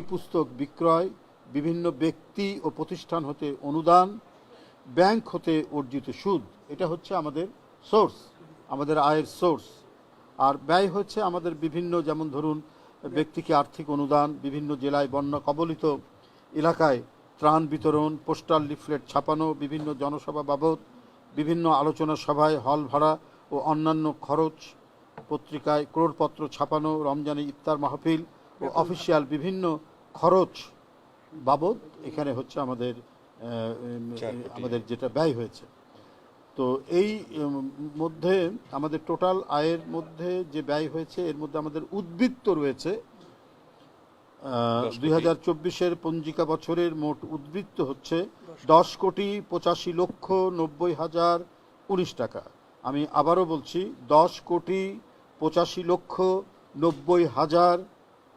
বই পুস্তক বিক্রয় বিভিন্ন ব্যক্তি ও প্রতিষ্ঠান হতে অনুদান ব্যাংক হতে অর্জিত সুদ এটা হচ্ছে আমাদের সোর্স আমাদের আয়ের সোর্স। আর ব্যয় হচ্ছে আমাদের বিভিন্ন যেমন ধরুন ব্যক্তিকে আর্থিক অনুদান বিভিন্ন জেলায় বন্যা কবলিত এলাকায় ত্রাণ বিতরণ পোস্টাল লিফলেট ছাপানো বিভিন্ন জনসভা বাবদ বিভিন্ন আলোচনা সভায় হল ভাড়া ও অন্যান্য খরচ পত্রিকায় ক্রোড়পত্র ছাপানো রমজানে ইফতার মাহফিল ও অফিসিয়াল বিভিন্ন খরচ বাবদ এখানে হচ্ছে আমাদের। আমাদের যেটা ব্যয় হয়েছে। তো এই মধ্যে আমাদের টোটাল আয়ের মধ্যে যে ব্যয় হয়েছে এর মধ্যে আমাদের উদ্বৃত্ত রয়েছে দুই হাজার চব্বিশের পঞ্জিকা বছরের মোট উদ্বৃত্ত হচ্ছে দশ কোটি পঁচাশি লক্ষ নব্বই হাজার উনিশ টাকা। আমি আবারও বলছি দশ কোটি পঁচাশি লক্ষ নব্বই হাজার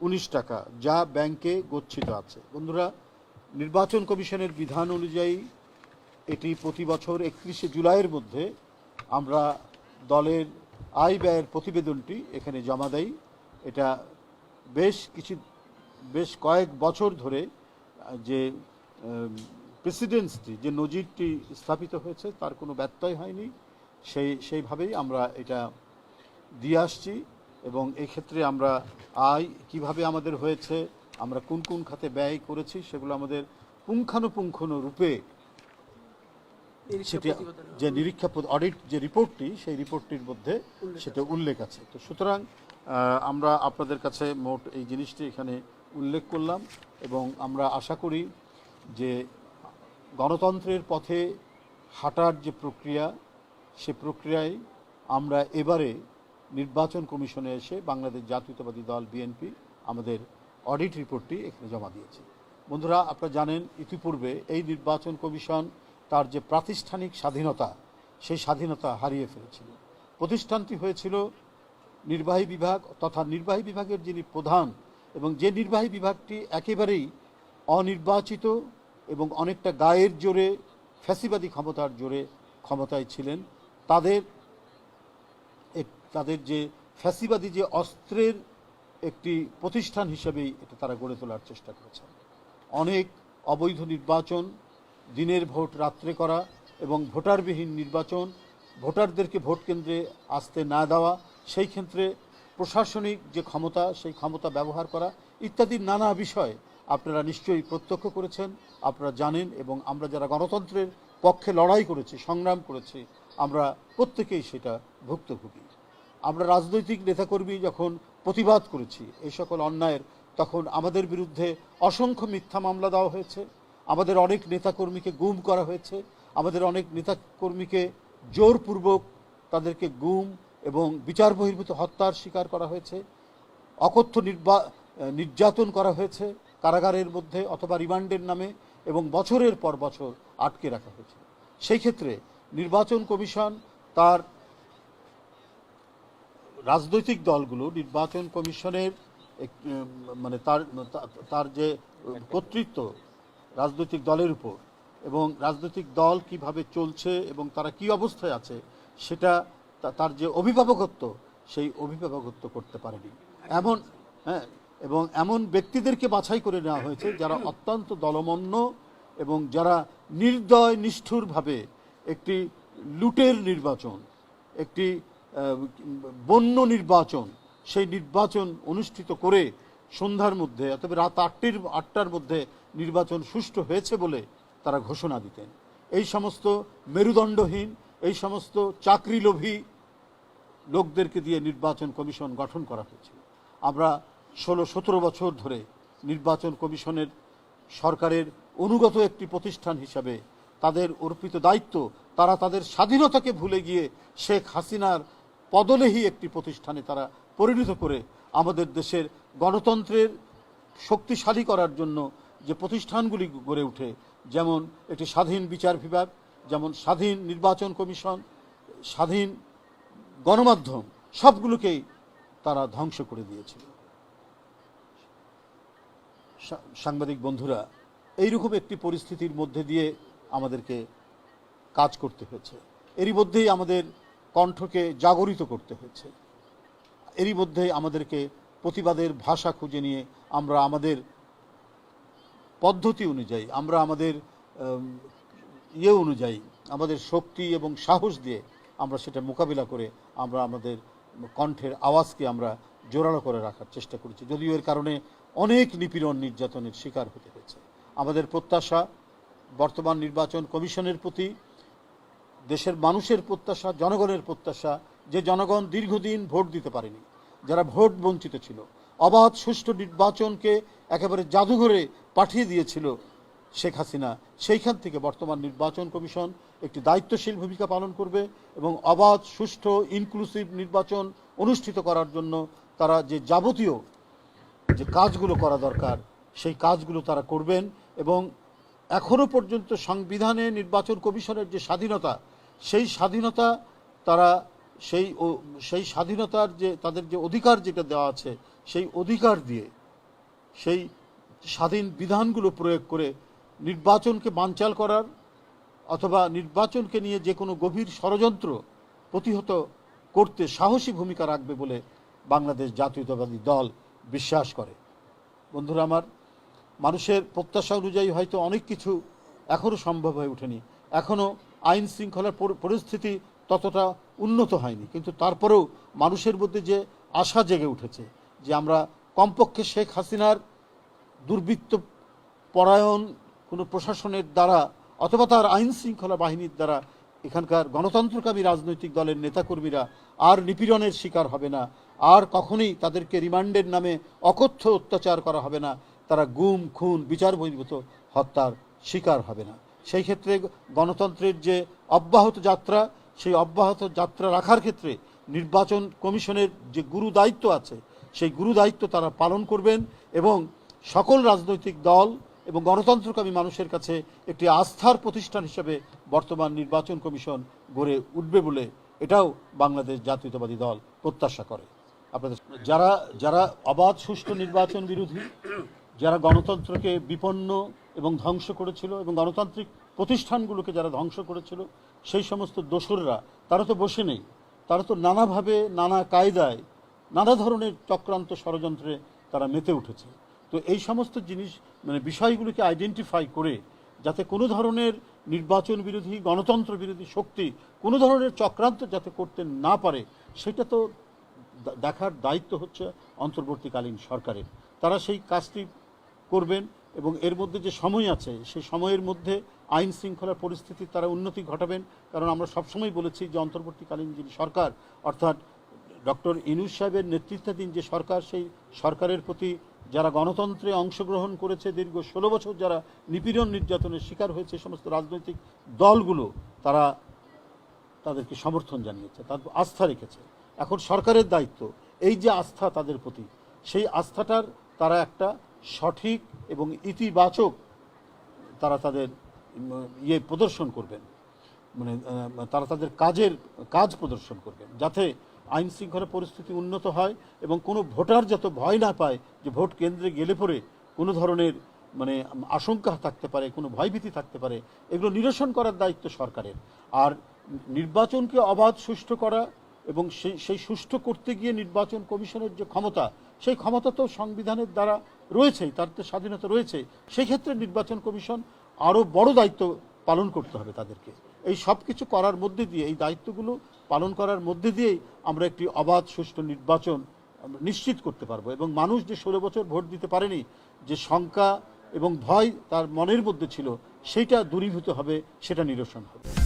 উনিশ টাকা, যা ব্যাংকে গচ্ছিত আছে। বন্ধুরা, নির্বাচন কমিশনের বিধান অনুযায়ী এটি প্রতি বছর একত্রিশে জুলাইয়ের মধ্যে আমরা দলের আয় ব্যয়ের প্রতিবেদনটি এখানে জমা দেই। এটা বেশ কিছু, বেশ কয়েক বছর ধরে, যে প্রেসিডেন্সটি, যে নজিরটি স্থাপিত হয়েছে, তার কোনো ব্যত্যয় হয়নি। সেই, সেইভাবেই আমরা এটা দিয়ে আসছি। এবং এক্ষেত্রে আমরা আয় কীভাবে আমাদের হয়েছে আমরা কোন কোন খাতে ব্যয় করেছি সেগুলো আমাদের পুঙ্খানুপুঙ্খানু রূপে সেটি যে নিরীক্ষা অডিট যে রিপোর্টটি সেই রিপোর্টটির মধ্যে সেটা উল্লেখ আছে। তো সুতরাং আমরা আপনাদের কাছে মোট এই জিনিসটি এখানে উল্লেখ করলাম এবং আমরা আশা করি যে গণতন্ত্রের পথে হাঁটার যে প্রক্রিয়া সে প্রক্রিয়ায় আমরা এবারে নির্বাচন কমিশনে এসে বাংলাদেশ জাতীয়তাবাদী দল বিএনপি আমাদের অডিট রিপোর্টটি এখানে জমা দিয়েছে। বন্ধুরা, আপনারা জানেন, ইতিপূর্বে এই নির্বাচন কমিশন তার যে প্রাতিষ্ঠানিক স্বাধীনতা, সেই স্বাধীনতা হারিয়ে ফেলেছিল। প্রতিষ্ঠানটি হয়েছিল নির্বাহী বিভাগ তথা নির্বাহী বিভাগের যিনি প্রধান এবং যে নির্বাহী বিভাগটি একেবারেই অনির্বাচিত এবং অনেকটা গায়ের জোরে, ফ্যাসিবাদী ক্ষমতার জোরে ক্ষমতায় ছিলেন, তাদের তাদের যে ফ্যাসিবাদী যে অস্ত্রের একটি প্রতিষ্ঠান হিসেবেই এটা তারা গড়ে তোলার চেষ্টা করেছে। অনেক অবৈধ নির্বাচন, দিনের ভোট রাত্রে করা এবং ভোটারবিহীন নির্বাচন, ভোটারদেরকে ভোট কেন্দ্রে আসতে না দেওয়া, সেই ক্ষেত্রে প্রশাসনিক যে ক্ষমতা, সেই ক্ষমতা ব্যবহার করা ইত্যাদি নানা বিষয় আপনারা নিশ্চয়ই প্রত্যক্ষ করেছেন, আপনারা জানেন এবং আমরা যারা গণতন্ত্রের পক্ষে লড়াই করেছি, সংগ্রাম করেছি, আমরা প্রত্যেকেই সেটা ভুক্তভোগী। আমরা রাজনৈতিক নেতাকর্মী যখন প্রতিবাদ করেছি এই সকল অন্যায়ের, তখন আমাদের বিরুদ্ধে অসংখ্য মিথ্যা মামলা দেওয়া হয়েছে, আমাদের অনেক নেতাকর্মীকে গুম করা হয়েছে, আমাদের অনেক নেতাকর্মীকে জোরপূর্বক তাদেরকে গুম এবং বিচার বহির্ভূত হত্যার শিকার করা হয়েছে, অকথ্য নির্বা, নির্যাতন করা হয়েছে কারাগারের মধ্যে অথবা রিমান্ডের নামে এবং বছরের পর বছর আটকে রাখা হয়েছে। সেই ক্ষেত্রে নির্বাচন কমিশন তার রাজনৈতিক দলগুলো নির্বাচন কমিশনের মানে তার তার যে কর্তৃত্ব রাজনৈতিক দলের উপর এবং রাজনৈতিক দল কীভাবে চলছে এবং তারা কি অবস্থায় আছে, সেটা তার যে অভিভাবকত্ব, সেই অভিভাবকত্ব করতে পারেনি। এমন হ্যাঁ এবং এমন ব্যক্তিদেরকে বাছাই করে নেওয়া হয়েছে যারা অত্যন্ত দলমন্য এবং যারা নির্দয়, নিষ্ঠুরভাবে একটি লুটের নির্বাচন, একটি বন্য নির্বাচন, সেই নির্বাচন অনুষ্ঠিত করে সন্ধ্যার মধ্যে, অথবা রাত আটটির, আটটার মধ্যে নির্বাচন সুষ্ঠু হয়েছে বলে তারা ঘোষণা দিতেন। এই সমস্ত মেরুদণ্ডহীন, এই সমস্ত চাকরিলোভী লোকদেরকে দিয়ে নির্বাচন কমিশন গঠন করা হয়েছিল। আমরা ষোলো, সতেরো বছর ধরে নির্বাচন কমিশনের সরকারের অনুগত একটি প্রতিষ্ঠান হিসাবে তাদের অর্পিত দায়িত্ব, তারা তাদের স্বাধীনতাকে ভুলে গিয়ে শেখ হাসিনার পদলেহী একটি প্রতিষ্ঠানে তারা পরিণত করে আমাদের দেশের গণতন্ত্রের শক্তিশালী করার জন্য যে প্রতিষ্ঠানগুলি গড়ে উঠে যেমন একটি স্বাধীন বিচার বিভাগ, যেমন স্বাধীন নির্বাচন কমিশন, স্বাধীন গণমাধ্যম, সবগুলোকেই তারা ধ্বংস করে দিয়েছিল সাংবাদিক বন্ধুরা, এইরকম একটি পরিস্থিতির মধ্যে দিয়ে আমাদেরকে কাজ করতে হয়েছে। এরই মধ্যেই আমাদের কণ্ঠকে জাগরিত করতে হয়েছে। এরই মধ্যে আমাদেরকে প্রতিবাদের ভাষা খুঁজে নিয়ে আমরা আমাদের পদ্ধতি অনুযায়ী, আমরা আমাদের ইয়ে অনুযায়ী, আমাদের শক্তি এবং সাহস দিয়ে আমরা সেটা মোকাবিলা করে আমরা আমাদের কণ্ঠের আওয়াজকে আমরা জোরালো করে রাখার চেষ্টা করেছি। যদিও এর কারণে অনেক নিপীড়ন নির্যাতনের শিকার হতে হয়েছে। আমাদের প্রত্যাশা বর্তমান নির্বাচন কমিশনের প্রতি দেশের মানুষের প্রত্যাশা, জনগণের প্রত্যাশা যে জনগণ দীর্ঘদিন ভোট দিতে পারেনি, যারা ভোট বঞ্চিত ছিল। অবাধ, সুষ্ঠু নির্বাচনকে একেবারে জাদুঘরে পাঠিয়ে দিয়েছিল শেখ হাসিনা। সেইখান থেকে বর্তমান নির্বাচন কমিশন একটি দায়িত্বশীল ভূমিকা পালন করবে এবং অবাধ, সুষ্ঠু ইনক্লুসিভ নির্বাচন অনুষ্ঠিত করার জন্য তারা যে যাবতীয় যে কাজগুলো করা দরকার, সেই কাজগুলো তারা করবেন এবং এখনও পর্যন্ত সংবিধানে নির্বাচন কমিশনের যে স্বাধীনতা সেই স্বাধীনতা তারা সেই সেই স্বাধীনতার যে, তাদের যে অধিকার যেটা দেওয়া আছে, সেই অধিকার দিয়ে সেই স্বাধীন বিধানগুলো প্রয়োগ করে নির্বাচনকে বানচাল করার অথবা নির্বাচনকে নিয়ে যে কোনো গভীর ষড়যন্ত্র প্রতিহত করতে সাহসী ভূমিকা রাখবে বলে বাংলাদেশ জাতীয়তাবাদী দল বিশ্বাস করে। বন্ধুরা আমার, মানুষের প্রত্যাশা অনুযায়ী হয়তো অনেক কিছু এখনও সম্ভব হয়ে ওঠেনি। এখনও আইন শৃঙ্খলার পরিস্থিতি ততটা উন্নত হয়নি। কিন্তু তারপরেও মানুষের মধ্যে যে আশা জেগে উঠেছে, যে আমরা কমপক্ষে শেখ হাসিনার দুর্বৃত্ত পরায়ণ কোনো প্রশাসনের দ্বারা অথবা তার আইন শৃঙ্খলা বাহিনীর দ্বারা এখানকার গণতন্ত্রকামী রাজনৈতিক দলের নেতাকর্মীরা আর নিপীড়নের শিকার হবে না, আর কখনোই তাদেরকে রিমান্ডের নামে অকথ্য অত্যাচার করা হবে না, তারা গুম, খুন, বিচার বহির্ভূত হত্যার শিকার হবে না। সেই ক্ষেত্রে গণতন্ত্রের যে অব্যাহত যাত্রা, সেই অব্যাহত যাত্রা রাখার ক্ষেত্রে নির্বাচন কমিশনের যে গুরু দায়িত্ব আছে, সেই গুরু দায়িত্ব তারা পালন করবেন এবং সকল রাজনৈতিক দল এবং গণতন্ত্রকামী মানুষের কাছে একটি আস্থার প্রতিষ্ঠান হিসেবে বর্তমান নির্বাচন কমিশন গড়ে উঠবে বলে এটাও বাংলাদেশ জাতীয়তাবাদী দল প্রত্যাশা করে। আপনাদের যারা যারা অবাধ সুষ্ঠু নির্বাচন বিরোধী যারা গণতন্ত্রকে বিপন্ন এবং ধ্বংস করেছিল এবং গণতান্ত্রিক প্রতিষ্ঠানগুলোকে যারা ধ্বংস করেছিল, সেই সমস্ত দোসররা, তারা তো বসে নেই। তারা তো নানাভাবে নানা কায়দায়, নানা ধরনের চক্রান্ত ষড়যন্ত্রে তারা মেতে উঠেছে। তো এই সমস্ত জিনিস মানে বিষয়গুলোকে আইডেন্টিফাই করে, যাতে কোনো ধরনের নির্বাচন বিরোধী, গণতন্ত্র বিরোধী শক্তি কোনো ধরনের চক্রান্ত যাতে করতে না পারে, সেটা তো দেখার দায়িত্ব হচ্ছে অন্তর্বর্তীকালীন সরকারের। তারা সেই কাজটি করবেন এবং এর মধ্যে যে সময় আছে, সেই সময়ের মধ্যে আইন শৃঙ্খলার পরিস্থিতির তারা উন্নতি ঘটাবেন। কারণ আমরা সবসময় বলেছি যে, অন্তর্বর্তীকালীন যিনি সরকার, অর্থাৎ ডক্টর ইনুস সাহেবের নেতৃত্বাধীন যে সরকার, সেই সরকারের প্রতি যারা গণতন্ত্রে অংশগ্রহণ করেছে দীর্ঘ ষোলো বছর, যারা নিপীড়ন নির্যাতনের শিকার হয়েছে, সমস্ত রাজনৈতিক দলগুলো, তারা তাদেরকে সমর্থন জানিয়েছে তাদের আস্থা রেখেছে। এখন সরকারের দায়িত্ব, এই যে আস্থা তাদের প্রতি, সেই আস্থাটার তারা একটা সঠিক এবং ইতিবাচক তারা তাদের ইয়ে প্রদর্শন করবেন। মানে তারা তাদের কাজের, কাজ প্রদর্শন করবেন, যাতে আইন শৃঙ্খলা পরিস্থিতি উন্নত হয় এবং কোনো ভোটার যাতে ভয় না পায় যে ভোট কেন্দ্রে গেলে পরে কোনো ধরনের মানে আশঙ্কা থাকতে পারে, কোনো ভয়ভীতি থাকতে পারে, এগুলো নিরসন করার দায়িত্ব সরকারের। আর নির্বাচনকে অবাধ সুষ্ঠু করা এবং সেই সেই সুষ্ঠু করতে গিয়ে নির্বাচন কমিশনের যে ক্ষমতা, সেই ক্ষমতা তো সংবিধানের দ্বারা রয়েছেই, তার তো স্বাধীনতা রয়েছে। সেই ক্ষেত্রে নির্বাচন কমিশন আরও বড় দায়িত্ব পালন করতে হবে তাদেরকে। এই সব কিছু করার মধ্যে দিয়ে, এই দায়িত্বগুলো পালন করার মধ্যে দিয়েই আমরা একটি অবাধ, সুষ্ঠু নির্বাচন নিশ্চিত করতে পারব। এবং মানুষ যে ষোলো বছর ভোট দিতে পারেনি, যে শঙ্কা এবং ভয় তার মনের মধ্যে ছিল সেইটা দূরীভূত হবে, সেটা নিরসন হবে।